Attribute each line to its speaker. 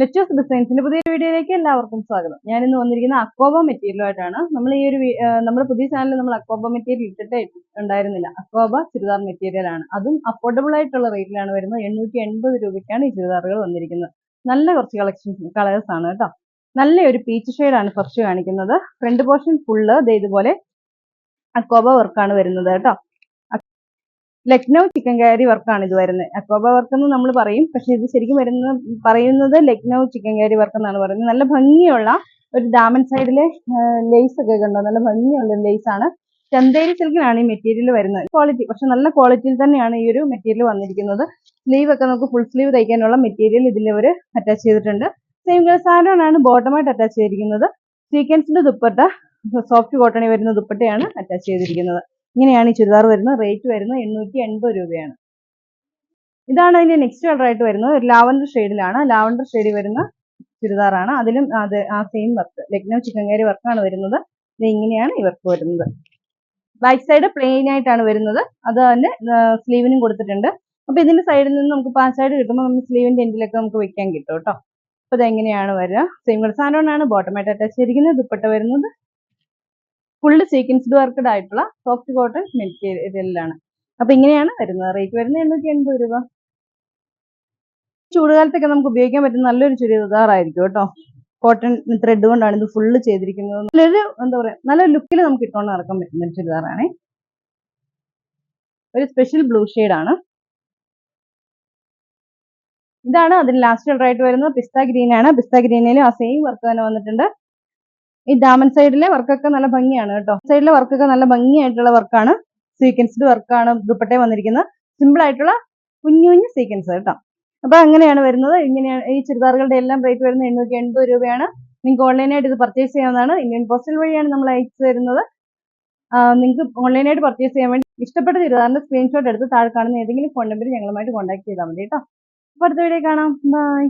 Speaker 1: Letters ഡിസൈൻസിന്റെ പുതിയ വീഡിയോയിലേക്ക് എല്ലാവർക്കും സ്വാഗതം. ഞാൻ ഇന്ന് വന്നിരിക്കുന്ന അക്കോബ മെറ്റീരിയലുമായിട്ടാണ് നമ്മൾ ഈ ഒരു നമ്മുടെ പുതിയ ചാനലിൽ നമ്മൾ അക്കോബ മെറ്റീരിയൽ ഇട്ടിട്ടേ ഉണ്ടായിരുന്നില്ല. അക്കോബ ചുരിദാർ മെറ്റീരിയൽ ആണ്. അതും അഫോർഡബിൾ ആയിട്ടുള്ള റേറ്റിലാണ് വരുന്നത്. എണ്ണൂറ്റി എൺപത് രൂപയ്ക്കാണ് ഈ ചുരിദാറുകൾ വന്നിരിക്കുന്നത്. നല്ല കുറച്ച് കളക്ഷൻ കളേഴ്സ് ആണ് കേട്ടോ. നല്ലൊരു പീച്ച് ആണ് ഫസ്റ്റ് കാണിക്കുന്നത്. ഫ്രണ്ട് പോർഷൻ ഫുള്ള് ഇതുപോലെ അക്കോബ വർക്കാണ് വരുന്നത് കേട്ടോ. ലക്നൗ ചിക്കൻ കാരി വർക്കാണ് ഇത് വരുന്നത്. അക്കോബ വർക്ക് എന്ന് നമ്മൾ പറയും. പക്ഷെ ഇത് ശരിക്കും വരുന്ന പറയുന്നത് ലക്നൗ ചിക്കൻ കാരി വർക്ക് എന്നാണ് പറയുന്നത്. നല്ല ഭംഗിയുള്ള ഒരു ഡാമൻ സൈഡിലെ ലേസ് ഒക്കെ കണ്ടോ? നല്ല ഭംഗിയുള്ള ലേസ് ആണ്. ചന്തേരി സിൽക്കിനാണ് ഈ മെറ്റീരിയൽ വരുന്നത്. ക്വാളിറ്റി പക്ഷെ നല്ല ക്വാളിറ്റിയിൽ തന്നെയാണ് ഈ ഒരു മെറ്റീരിയൽ വന്നിരിക്കുന്നത്. സ്ലീവ് ഒക്കെ നമുക്ക് ഫുൾ സ്ലീവ് തയ്ക്കാനുള്ള മെറ്റീരിയൽ ഇതിൽ അവർ അറ്റാച്ച് ചെയ്തിട്ടുണ്ട്. സെയിം സാധനമാണ് ബോട്ടമായിട്ട് അറ്റാച്ച് ചെയ്തിരിക്കുന്നത്. സീക്വൻസിന്റെ ദുപ്പട്ട സോഫ്റ്റ് കോട്ടണി വരുന്ന ദുപ്പട്ടയാണ് അറ്റാച്ച് ചെയ്തിരിക്കുന്നത്. ഇങ്ങനെയാണ് ഈ ചുരിദാർ വരുന്നത്. റേറ്റ് വരുന്നത് എണ്ണൂറ്റി എൺപത് രൂപയാണ്. ഇതാണ് അതിന്റെ നെക്സ്റ്റ് കളർ ആയിട്ട് വരുന്നത്. ഒരു ലാവൻഡർ ഷെയ്ഡിലാണ് ലാവൻഡർ ഷെയ്ഡിൽ വരുന്ന ചുരിദാറാണ്. അതിലും അത് ആ സെയിം വർക്ക് ലക്നൗ ചിക്കൻകാരി വർക്കാണ് വരുന്നത്. ഇത് ഇങ്ങനെയാണ് ഈ വർക്ക് വരുന്നത്. ബാക്ക് സൈഡ് പ്ലെയിൻ ആയിട്ടാണ് വരുന്നത്. അത് തന്നെ സ്ലീവിനും കൊടുത്തിട്ടുണ്ട്. അപ്പൊ ഇതിന്റെ സൈഡിൽ നിന്ന് നമുക്ക് പാ സൈഡ് കിട്ടുമ്പോൾ നമുക്ക് സ്ലീവിന്റെ എൻഡിലൊക്കെ നമുക്ക് വെക്കാൻ കിട്ടും കേട്ടോ. അപ്പൊ ഇത് എങ്ങനെയാണ് വരിക? സെയിം കളർ സാധനമാണ് ബോട്ടമായിട്ട് അറ്റാച്ച് ചെയ്തിരിക്കുന്നത്. ദുപ്പട്ട വരുന്നത് ഫുള്ള് സീക്വൻസ്ഡ് വർക്കഡ് ആയിട്ടുള്ള സോഫ്റ്റ് കോട്ടൺ മെറ്റീരിയലാണ് അപ്പൊ ഇങ്ങനെയാണ് വരുന്നത്. റേറ്റ് വരുന്നത് എണ്ണൂറ്റി എൺപത് രൂപ. ചൂടുകാലത്തൊക്കെ നമുക്ക് ഉപയോഗിക്കാൻ പറ്റുന്ന നല്ലൊരു ചെറിയ ചുരിദാറായിരിക്കും കേട്ടോ. കോട്ടൺ ത്രെഡ് കൊണ്ടാണ് ഇത് ഫുള്ള് ചെയ്തിരിക്കുന്നത്. നല്ലൊരു എന്താ പറയാ നല്ല ലുക്കിൽ നമുക്ക് ഇട്ടുകൊണ്ട് നടക്കാൻ പറ്റുന്ന ഒരു ചുരിദാറാണേ. ഒരു സ്പെഷ്യൽ ബ്ലൂ ആണ്. ഇതാണ് അതിന് ലാസ്റ്റ് കളർ ആയിട്ട് വരുന്നത്. പിസ്ത ഗ്രീൻ ആണ് പിസ്ത ഗ്രീനിലും ആ സെയിം വർക്ക് തന്നെ വന്നിട്ടുണ്ട്. ഈ ഡാമൻ സൈഡിലെ വർക്കൊക്കെ നല്ല ഭംഗിയാണ് കേട്ടോ. സൈഡിലെ വർക്കൊക്കെ നല്ല ഭംഗിയായിട്ടുള്ള വർക്കാണ് സീക്വൻസ്ഡ് വർക്കാണ് ദുപ്പട്ടേ വന്നിരിക്കുന്നത്. സിമ്പിൾ ആയിട്ടുള്ള കുഞ്ഞു കുഞ്ഞു സീക്വൻസ് കേട്ടോ. അപ്പൊ അങ്ങനെയാണ് വരുന്നത്. ഇങ്ങനെയാണ് ഈ ചുരിദാറുകളുടെ എല്ലാം റേറ്റ് വരുന്നത് എണ്ണൂറ്റി എൺപത് രൂപയാണ്. നിങ്ങൾക്ക് ഓൺലൈനായിട്ട് ഇത് പർച്ചേസ് ചെയ്യാവുന്നതാണ്. ഇന്ത്യൻ പോസ്റ്റൽ വഴിയാണ് നമ്മൾ അയച്ചു തരുന്നത്. നിങ്ങൾക്ക് ഓൺലൈനായിട്ട് പർച്ചേസ് ചെയ്യാൻ വേണ്ടി ഇഷ്ടപ്പെട്ട ചുരിദാറിന്റെ സ്ക്രീൻഷോട്ട് എടുത്ത് താഴെ കാണുന്ന ഏതെങ്കിലും ഫോൺ നമ്പർ ഞങ്ങളുമായിട്ട് കോൺടാക്ട് ചെയ്താൽ മതി കേട്ടോ. അപ്പോൾ അടുത്ത വീഡിയോ കാണാം. ബൈ